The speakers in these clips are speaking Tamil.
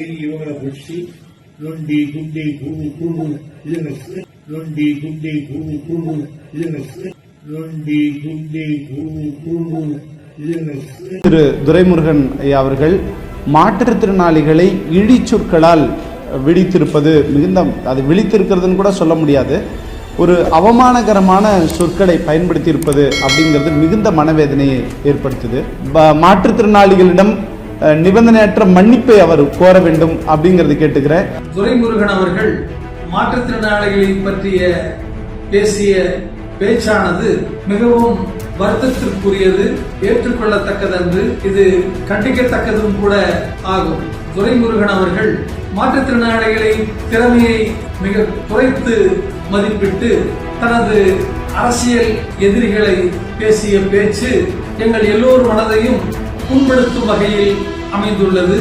ஏறி இவங்களை பிடிச்சி நொண்டி குண்டி கூடு கூடு இதுங்க நொண்டி குண்டி கூடு கூடு இதுங்க நொண்டி குண்டி கூடு கூடு திரு துரைமுருகன் ஐயா அவர்கள் மாற்றுத்திறனாளிகளை இழிச்சொற்களால் விழித்திருப்பது மிகுந்த அது விழித்திருக்கிறதுன்னு கூட சொல்ல முடியாது. ஒரு அவமானகரமான சொற்களை பயன்படுத்தியிருப்பது அப்படிங்கிறது மிகுந்த மனவேதனையை ஏற்படுத்துது. மாற்றுத்திறனாளிகளிடம் நிபந்தனையற்ற மன்னிப்பை அவர் கோர வேண்டும் அப்படிங்கிறது கேட்டுக்கிறேன். துரைமுருகன் அவர்கள் மாற்றுத்திறனாளிகளை பற்றிய பேசிய பேச்சானது மிகவும் வருத்தத்திற்குரியது ஏற்றுக்கொள்ளத்தக்கதன்று இது கண்டிக்கத்தக்கதும் கூட ஆகும். துரைமுருகன் அவர்கள் மாற்றுத்திறனாளிகளை திறமையை மிக குறைத்து மதிப்பிட்டு தனது அரசியல் எதிரிகளை பேசிய பேச்சு எங்கள் எல்லோர் மனதையும் புண்படுத்தும் வகையில் அமைந்துள்ளது.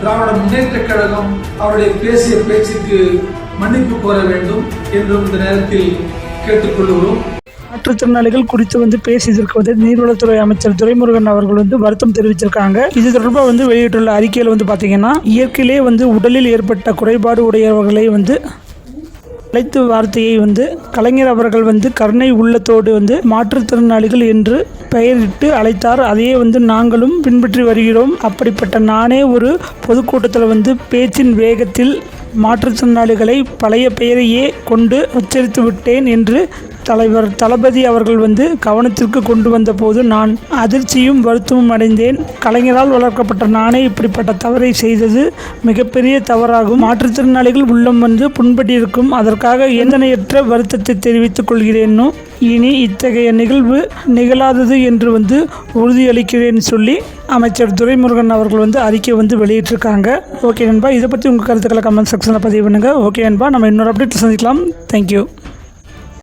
திராவிட முன்னேற்றக் கழகம் அவருடைய பேசிய பேச்சுக்கு மன்னிப்பு கோர வேண்டும் என்றும் இந்த நேரத்தில் கேட்டுக்கொள்கிறோம். மாற்றுத்திறனாளிகள் குறித்து வந்து பேசியதற்கு வந்து நீர்வளத்துறை அமைச்சர் துரைமுருகன் அவர்கள் வந்து வருத்தம் தெரிவிச்சிருக்காங்க. இது தொடர்பாக வந்து வெளியிட்டுள்ள அறிக்கையில் வந்து பார்த்தீங்கன்னா இயற்கையிலே வந்து உடலில் ஏற்பட்ட குறைபாடு உடையவர்களை வந்து அழைத்து வார்த்தையை வந்து கலைஞர் அவர்கள் வந்து கருணை உள்ளத்தோடு வந்து மாற்றுத்திறனாளிகள் என்று பெயரிட்டு அழைத்தார். அதையே வந்து நாங்களும் பின்பற்றி வருகிறோம். அப்படிப்பட்ட நானே ஒரு பொதுக்கூட்டத்தில் வந்து பேச்சின் வேகத்தில் மாற்றுத்திறனாளிகளை பழைய பெயரையே கொண்டு உச்சரித்து விட்டேன் என்று தலைவர் தளபதி அவர்கள் வந்து கவனத்திற்கு கொண்டு வந்தபோது நான் அதிர்ச்சியும் வருத்தமும் அடைந்தேன். கலைஞரால் வளர்க்கப்பட்ட நானே இப்படிப்பட்ட தவறை செய்தது மிகப்பெரிய தவறாகும். மாற்றுத்திறனாளிகள் உள்ளம் வந்து புண்பட்டிருக்கும். அதற்காக எந்தனையற்ற வருத்தத்தை தெரிவித்துக் கொள்கிறேனும் இனி இத்தகைய நிகழ்வு நிகழாதது என்று வந்து உறுதியளிக்கிறேன் சொல்லி அமைச்சர் துரைமுருகன் அவர்கள் வந்து அறிக்கை வந்து வெளியிட்டிருக்காங்க. ஓகே நண்பா இதை பற்றி உங்கள் கருத்துக்களை கமெண்ட் செக்ஷனில் பதிவு பண்ணுங்கள் ஓகே நண்பா நம்ம இன்னொரு அப்டேட் சந்திக்கலாம். தேங்க்யூ